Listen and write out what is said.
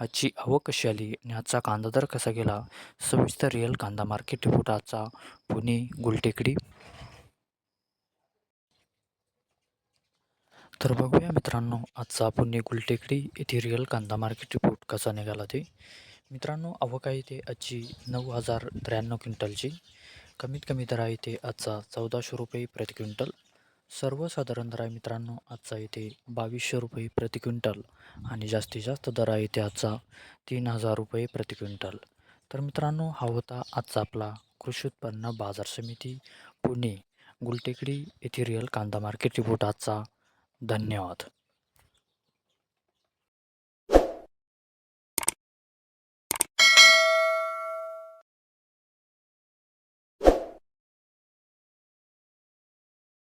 आजची आवक कशी आली? आणि आजचा कांदा दर कसा गेला? सविस्तर रिअल कांदा मार्केट रिपोर्ट. आजचा पुणे गुलटेकडी. तर बघूया मित्रांनो आजचा पुणे गुलटेकडी येथे रिअल कांदा मार्केट रिपोर्ट कसा निघाला ते. मित्रांनो आवक आहे ते आजची नऊ हजार त्र्याण्णव क्विंटलची. कमीत कमी दर आहे ते आजचा चौदाशे रुपये प्रति क्विंटल. सर्वसाधारण दर आहे मित्रांनो आजचा येथे बावीसशे रुपये प्रति क्विंटल आणि जास्तीत जास्त दर आहे ते आजचा तीन हजार रुपये प्रति क्विंटल. तर मित्रांनो हा होता आजचा आपला कृषी उत्पन्न बाजार समिती पुणे गुलटेकडी येथे रिअल कांदा मार्केट रिपोर्ट आजचा. धन्यवाद.